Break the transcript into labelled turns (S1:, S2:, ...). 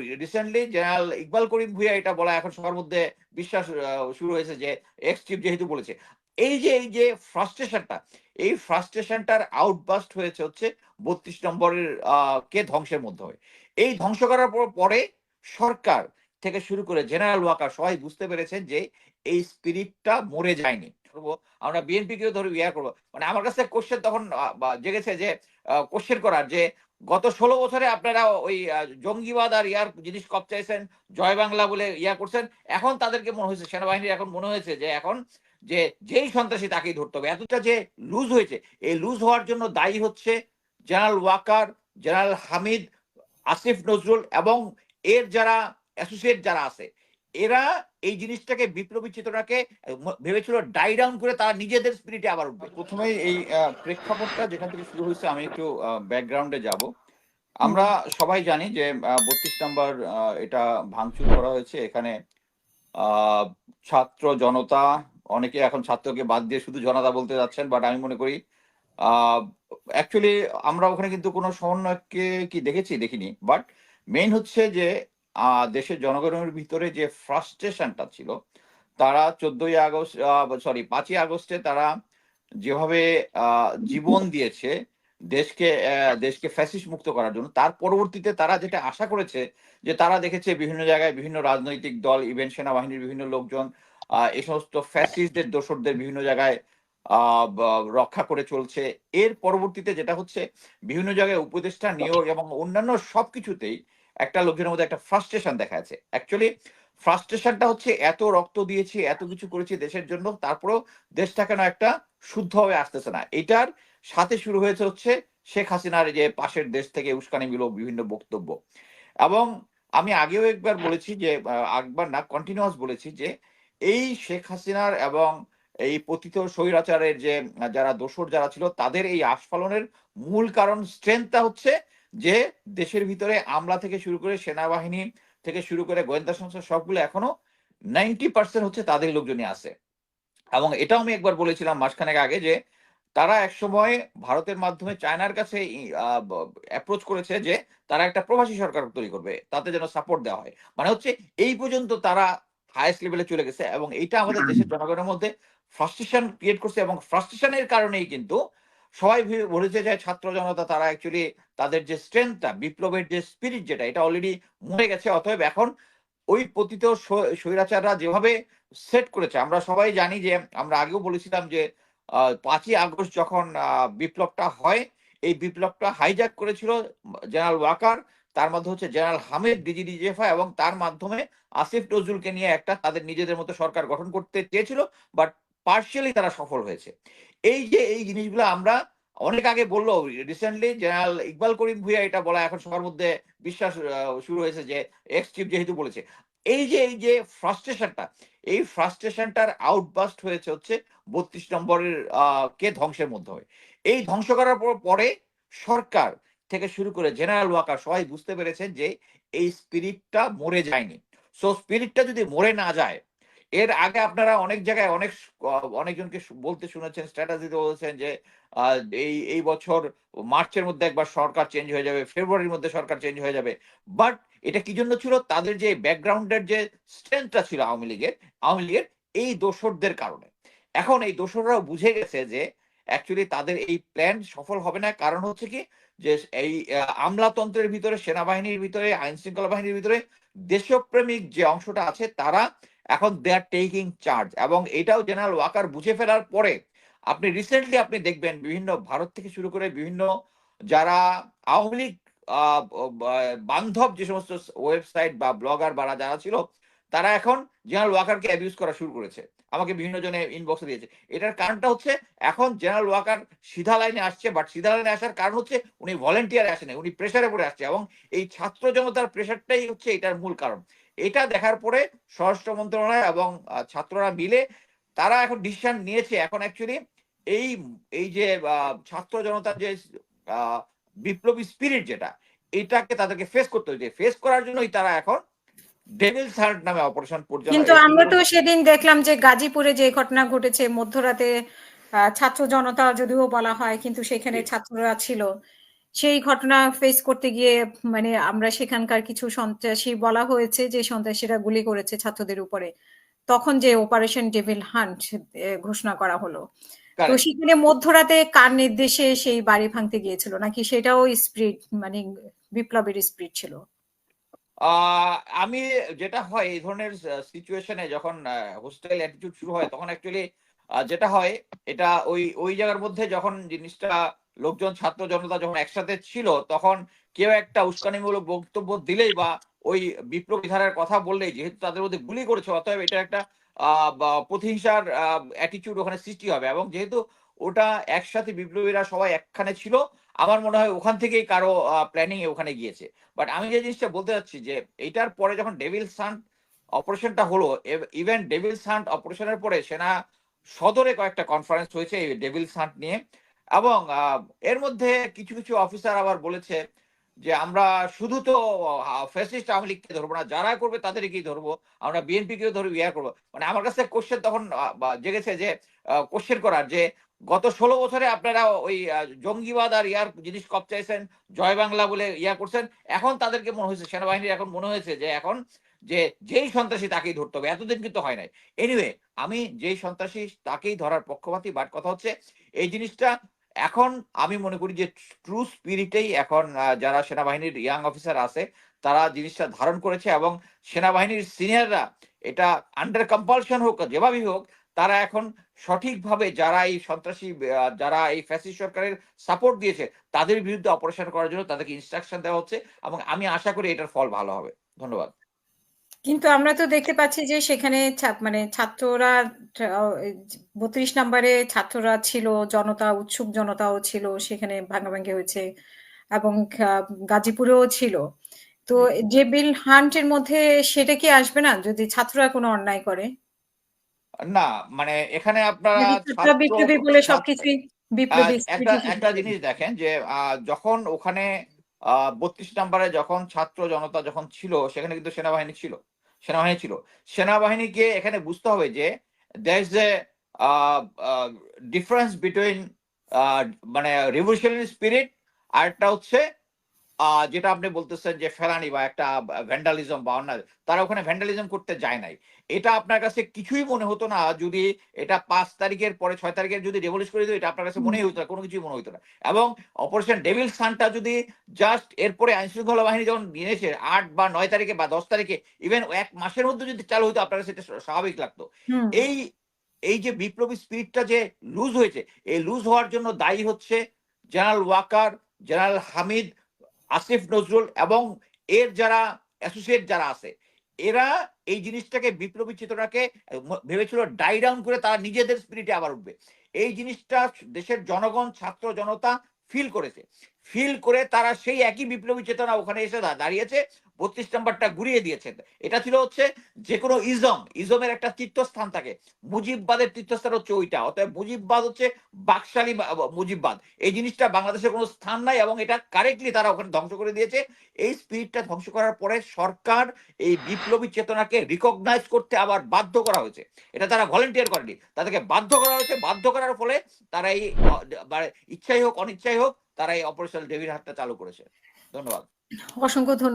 S1: Recently general Iqbal Karim Bhuiyan এটা বলা এখন সবার মধ্যে বিশ্বাস শুরু হয়েছে যে এক্স চিফ যেহেতু বলেছে। এই যে এই যে ফ্রাস্ট্রেশনটা এই ফ্রাস্ট্রেশনটার আউটবাস্ট হয়েছে হচ্ছে বত্রিশ নম্বরের কে ধ্বংসের মধ্যে হয়। এই ধ্বংস করার পর- সরকার থেকে শুরু করে জেনারেল ওয়াকার সবাই বুঝতে পেরেছেন যে এই স্পিরিটটা মরে যায়নি। আমরা বিএনপি কেও ধরে ইয়া করব। মানে আমার কাছে কোশ্চেন তখন জেগেছে যে কোশ্চেন করার যে গত ষোলো বছরে আপনারা ওই জঙ্গিবাদ আর ইয়ার জিনিস কপ চাইছেন জয় বাংলা বলে ইয়া করছেন, এখন তাদেরকে মনে হয়েছে, সেনাবাহিনীর এখন মনে হয়েছে যে এখন যে যেই সন্ত্রাসী তাকেই ধরতে হবে। এতটা যে লুজ হয়েছে, এই লুজ হওয়ার জন্য দায়ী হচ্ছে জেনারেল ওয়াকার, জেনারেল হামিদ, আসিফ নজরুল এবং এর যারা অ্যাসোসিয়েট যারা আছে এরা এই জিনিসটাকে বিপ্লবী চেতনাকে ভেবেছিল ডাই ডাউন করে তারা নিজেদের স্পিরিটে আবার উঠবে।
S2: প্রথমেই এই প্রেক্ষাপটটা যেখান থেকে শুরু হয়েছে আমি একটু ব্যাকগ্রাউন্ডে যাব। আমরা সবাই জানি যে বত্রিশ নম্বর এটা ভাঙচুর করা হয়েছে। এখানে ছাত্র জনতা অনেকে এখন ছাত্রকে বাদ দিয়ে শুধু জনতা বলতে যাচ্ছেন বাট আমি মনে করি অ্যাকচুয়ালি আমরা ওখানে কিন্তু কোনো সমন্বয়কে কি দেখেছি? দেখিনি। বাট মেইন হচ্ছে যে দেশের জনগণের ভিতরে যে ফ্রাস্ট্রেশনটা ছিল, তারা চোদ্দই আগস্ট সরি পাঁচই আগস্টে তারা যেভাবে জীবন দিয়েছে দেশকে দেশকে ফ্যাসিস মুক্ত করার জন্য, তার পরবর্তীতে তারা যেটা আশা করেছে যে তারা দেখেছে বিভিন্ন জায়গায় বিভিন্ন রাজনৈতিক দল ইভেন সেনাবাহিনীর বিভিন্ন লোকজন এই সমস্ত ফ্যাসিস্টদের দোসরদের বিভিন্ন জায়গায় রক্ষা করে চলছে। এর পরবর্তীতে যেটা হচ্ছে, বিভিন্ন জায়গায় উপদেষ্টা নিয়োগ এবং অন্যান্য সবকিছুতেই একটা লোকের মধ্যে একটা ফ্রাস্ট্রেশন দেখা যাচ্ছে। অ্যাকচুয়ালি ফ্রাস্ট্রেশনটা হচ্ছে এত রক্ত দিয়েছি, এত কিছু করেছি দেশের জন্য, তারপরেও দেশটা কেন একটা শুদ্ধভাবে আসতেছে না? এটার সাথে শুরু হয়েছে হচ্ছে শেখ হাসিনার যে পাশের দেশ থেকে উস্কানিমূলক বিভিন্ন বক্তব্য। এবং আমি আগেও একবার বলেছি যে একবার না কন্টিনিউয়াস বলেছি যে, এই শেখ হাসিনার এবং এই পতিত স্বৈরাচারের যে, যারা দোসর যারা ছিল, তাদের এই আস্ফালনের মূল কারণ স্ট্রেংথটা হচ্ছে যে দেশের ভিতরে আমলা থেকে শুরু করে সেনাবাহিনী থেকে শুরু করে গোয়েন্দা সংস্থা সবগুলো এখনও নাইনটি পার্সেন্ট হচ্ছে তাদের লোকজনই আছে। এবং এটাও আমি একবার বলেছিলাম মাসখানেক আগে যে তারা একসময় ভারতের মাধ্যমে চায়নার কাছে অ্যাপ্রোচ করেছে যে তারা একটা প্রবাসী সরকার তৈরি করবে, তাতে যেন সাপোর্ট দেওয়া হয়। মানে হচ্ছে এই পর্যন্ত তারা হায়েস্ট লেভেলে চলে গেছে এবং এটা আমাদের দেশের জনগণের মধ্যে ফ্রাস্ট্রেশন ক্রিয়েট করছে এবং ফ্রাস্ট্রেশনের কারণেই কিন্তু সবাই বলেছে যে ছাত্র জনতা তারা অ্যাকচুয়ালি তাদের যে স্ট্রেংথটা বিপ্লবের যে স্পিরিট যেটা, এটা অলরেডি মরে গেছে। অতএব এখন ওই পতিত স্বৈরাচাররা যেভাবে সেট করেছে, আমরা সবাই জানি যে, আমরা আগেও বলেছিলাম যে পাঁচই আগস্ট যখন বিপ্লবটা হয়, এই বিপ্লবটা হাইজ্যাক করেছিল জেনারেল ওয়াকার, তার মধ্যে হচ্ছে জেনারেল হামিদ ডিজিডিজিএফআই এবং তার মাধ্যমে আসিফ নজরুলকে নিয়ে একটা তাদের নিজেদের মতো সরকার গঠন করতে চেয়েছিল বাট পার্শিয়ালি তারা সফল হয়েছে। এই যে এই জিনিসগুলো আমরা অনেক আগে বলল রিসেন্টলি জেনারেল ইকবাল করিম ভুইয়া এটা বলা এখন সবার মধ্যে বিশ্বাস শুরু হয়েছে যে এক্স চিফ যেহেতু বলেছে। এই যে এই যে ফ্রাস্ট্রেশনটা এই ফ্রাস্ট্রেশনটার আউটবাস্ট হয়েছে হচ্ছে বত্রিশ নম্বরের কে ধ্বংসের মধ্যে হয়। এই ধ্বংস করার পর- সরকার থেকে শুরু করে জেনারেল ওয়াকার সবাই বুঝতে পেরেছেন যে এই স্পিরিটটা মরে যায়নি। সো স্পিরিটটা যদি মরে না যায় এর আগে আপনারা অনেক জায়গায় অনেক অনেকজনকে বলতে শুনেছেন স্ট্র্যাটাজিতে বলেছেন যে এই এই বছর মার্চের মধ্যে একবার সরকার চেঞ্জ হয়ে যাবে, ফেব্রুয়ারির মধ্যে সরকার চেঞ্জ হয়ে যাবে। বাট এটা কি জন্য ছিল? তাদের যে ব্যাকগ্রাউন্ডের যে স্ট্রেংথটা ছিল আওয়ামী লীগের আওয়ামী লীগের এই দোসরদের কারণে। এখন এই দোসররাও বুঝে গেছে যে অ্যাকচুয়ালি তাদের এই প্ল্যান সফল হবে না। কারণ হচ্ছে কি? যে এই আমলাতন্ত্রের ভিতরে, সেনাবাহিনীর ভিতরে আইন শৃঙ্খলা বাহিনীর ভিতরে দেশপ্রেমিক যে অংশটা আছে, তারা এখন দে আর টেকিং চার্জ এবং এটাও জেনারেল ওয়াকার বুঝে ফেলার পরে আপনি রিসেন্টলি আপনি দেখবেন বিভিন্ন ভারত থেকে শুরু করে বিভিন্ন যারা আওয়ামী লীগ বান্ধব যে সমস্ত ওয়েবসাইট বা ব্লগার বা যারা ছিল, তারা এখন জেনারেল ওয়াকারকে অ্যাবিউজ করা শুরু করেছে। আমাকে বিভিন্ন জনে ইনবক্সে দিয়েছে। এটার কারণটা হচ্ছে এখন জেনারেল ওয়াকার সিধা লাইনে আসছে বাট সিধা লাইনে আসার কারণ হচ্ছে উনি ভলেন্টিয়ারে আসেন উনি প্রেশারে পড়ে আসছে এবং এই ছাত্র জনতার প্রেশারটাই হচ্ছে এটার মূল কারণ। এটা দেখার পরে স্বরাষ্ট্র মন্ত্রণালয় এবং ছাত্ররা মিলে তারা এখন ডিসিশন নিয়েছে। এখন অ্যাকচুয়ালি এই এই যে ছাত্র জনতার যে বিপ্লবী স্পিরিট যেটা এটাকে তাদেরকে ফেস করতে হয়েছে। ফেস করার জন্যই তারা এখন ডেভিলস হার্ট নামে অপারেশন
S3: কিন্তু আমরা তো সেদিন দেখলাম যে গাজীপুরে যে ঘটনা ঘটেছে মধ্যরাতে ছাত্র জনতা যদিও বলা হয় কিন্তু সেখানে ছাত্ররা ছিল। সেই ঘটনা ফেস করতে গিয়ে মানে আমরা সেখানকার কিছু সন্ত্রাসী বলা হয়েছে যে সন্ত্রাসীরা গুলি করেছে ছাত্রদের উপরে। তখন যে অপারেশন ডেভিল হান্ট ঘোষণা করা হলো। তো সেখানে মধ্যরাতে কার নির্দেশে সেই বাড়ি ভাঙতে গিয়েছিল? নাকি সেটাও স্পিরিট মানে বিপ্লবের স্পিরিট ছিল?
S2: আমি যেটা হয় এই ধরনের সিচুয়েশনে যখন হোস্টেল অ্যাটিটিউড শুরু হয় তখন অ্যাকচুয়ালি যেটা হয় এটা ওই ওই জায়গার মধ্যে যখন জিনিসটা লোকজন, ছাত্র জনতা যখন একসাথে ছিল, তখন কেউ একটা উস্কানিমূলক বক্তব্য দিলেই বা ওই বিপ্লবী ধারার কথা বললেই যেহেতু তাদের মধ্যে গুলি করেছে, অতএব এটা একটা প্রতিহিংসার অ্যাটিটিউড ওখানে সৃষ্টি হবে। এবং যেহেতু ওটা একসাথে বিপ্লবীরা সবাই একখানে ছিল, আমার মনে হয় ওখান থেকেই কারও প্ল্যানিং ওখানে গিয়েছে। বাট আমি যে জিনিসটা বলতে চাচ্ছি যে এইটার পরে যখন ডেভিল সান্ট অপারেশনটা হলো ইভেন ডেভিল সান্ট অপারেশনের পরে সেনা সদরে কয়েকটা কনফারেন্স হয়েছে এই ডেভিল সান্ট নিয়ে। এবং এর মধ্যে কিছু কিছু অফিসার আবার বলেছে যে, আমরা শুধু তো ফ্যাসিস্ট আওয়ামী লীগকে ধরবো না। যারা করবে তাদেরকেই ধরবো। আমরা বিএনপি কেও ধরবো, ইয়া করব। মানে আমার কাছে কোশ্চেন তখন জেগেছে যে কোশ্চেন করার যে, গত ষোলো বছরে আপনারা ওই জঙ্গিবাদ আর ইয়ার জিনিস কপ চাইছেন, জয় বাংলা বলে ইয়া করছেন। এখন তাদেরকে মনে হয়েছে, সেনাবাহিনীর এখন মনে হয়েছে যে, এখন যে, যেই সন্ত্রাসী তাকেই ধরতে হবে। এতদিন কিন্তু হয় নাই। এনিওয়ে আমি যেই সন্ত্রাসী তাকেই ধরার পক্ষপাতী বাট কথা হচ্ছে, এই জিনিসটা এখন আমি মনে করি যে ট্রু স্পিরিটেই এখন যারা সেনাবাহিনীর ইয়াং অফিসার আছে, তারা জিনিসটা ধারণ করেছে এবং সেনাবাহিনীর সিনিয়ররা এটা আন্ডার কম্পালশন হোক যেভাবেই হোক, তারা এখন সঠিকভাবে যারা এই সন্ত্রাসী যারা এই ফ্যাসিস্ট সরকারের সাপোর্ট দিয়েছে, তাদের বিরুদ্ধে অপারেশন করার জন্য তাদেরকে ইনস্ট্রাকশন দেওয়া হচ্ছে এবং আমি আশা করি এটার ফল ভালো হবে। ধন্যবাদ।
S3: কিন্তু আমরা তো দেখতে পাচ্ছি যে সেখানে মানে ছাত্ররা বত্রিশ নম্বরে ছাত্ররা ছিল জনতা উৎসুক জনতাও ছিল সেখানে ভাঙাভাঙি হয়েছে এবং গাজীপুরেও ছিল। তো যে বিল হান্টের মধ্যে সেটা কি আসবে না যদি ছাত্ররা কোনো অন্যায় করে?
S2: না মানে এখানে আপনারা
S3: ছাত্র বিপ্লবী বলে সবকিছুই বিপ্লবী
S2: একটা জিনিস দেখেন যে যখন ওখানে বত্রিশ নাম্বারে যখন ছাত্র জনতা যখন ছিল, সেখানে কিন্তু সেনাবাহিনী ছিল সেনাবাহিনী ছিল। সেনাবাহিনীকে এখানে বুঝতে হবে যে দেশ যে ডিফারেন্স বিটুইন মানে রিভলিউশনারি স্পিরিট আর একটা হচ্ছে যেটা আপনি বলতেছেন যে ফেলানি বা একটা ভ্যান্ডালিজম বা অন্য তারা ওখানে ভ্যান্ডালিজম করতে যায় নাই। এটা আপনার কাছে কিছুই মনে হতো না যদি এটা পাঁচ তারিখের পরে ছয় তারিখের যদি রেভলিউশ করে দিত এটা আপনার কাছে মনেই হতো না কোনো কিছুই মনে হতো না। এবং অপারেশন ডেভিল সানটা যদি জাস্ট এরপরে আইন শৃঙ্খলা বাহিনী যখন নিয়েছে আট বা নয় তারিখে বা দশ তারিখে ইভেন এক মাসের মধ্যে যদি চালু হতো আপনার কাছে এটা স্বাভাবিক লাগতো। এই এই যে বিপ্লবী স্পিরিটটা যে লুজ হয়েছে এই লুজ হওয়ার জন্য দায়ী হচ্ছে জেনারেল ওয়াকার জেনারেল হামিদ আসিফ নজরুল এবং এর যারা অ্যাসোসিয়েট যারা আছে, এরা এই জিনিসটাকে, বিপ্লবী চেতনাকে ভেবেছিল ডাই ডাউন করে তারা নিজেদের স্পিরিটে আবার উঠবে। এই জিনিসটা দেশের জনগণ, ছাত্র জনতা ফিল করেছে। ফিল করে তারা সেই একই বিপ্লবী চেতনা ওখানে এসে দাঁড়িয়েছে, বত্রিশ নাম্বারটা ঘুরিয়ে দিয়েছে এটা ছিল হচ্ছে যে কোনো ইজম, ইজমের একটা তীর্থস্থান থাকে। মুজিববাদের তীর্থস্থান হচ্ছে ওইটা। অতএব মুজিববাদ হচ্ছে বাকশালী মুজিববাদ। এই জিনিসটা বাংলাদেশের কোনো স্থান নাই এবং এটা কারেক্টলি তারা ওখানে ধ্বংস করে দিয়েছে। এই স্পিরিটটা ধ্বংস করার পরে সরকার এই বিপ্লবী চেতনাকে রিকগনাইজ করতে আবার বাধ্য করা হয়েছে। এটা তারা ভলেন্টিয়ার করেনি। তাদেরকে বাধ্য করা হয়েছে। বাধ্য করার ফলে তারা এই মানে ইচ্ছাই হোক, অনিচ্ছাই হোক তারা এই অপারেশন ডেভিড হাতটা চালু করেছে। ধন্যবাদ।
S3: অসংখ্য ধন্যবাদ।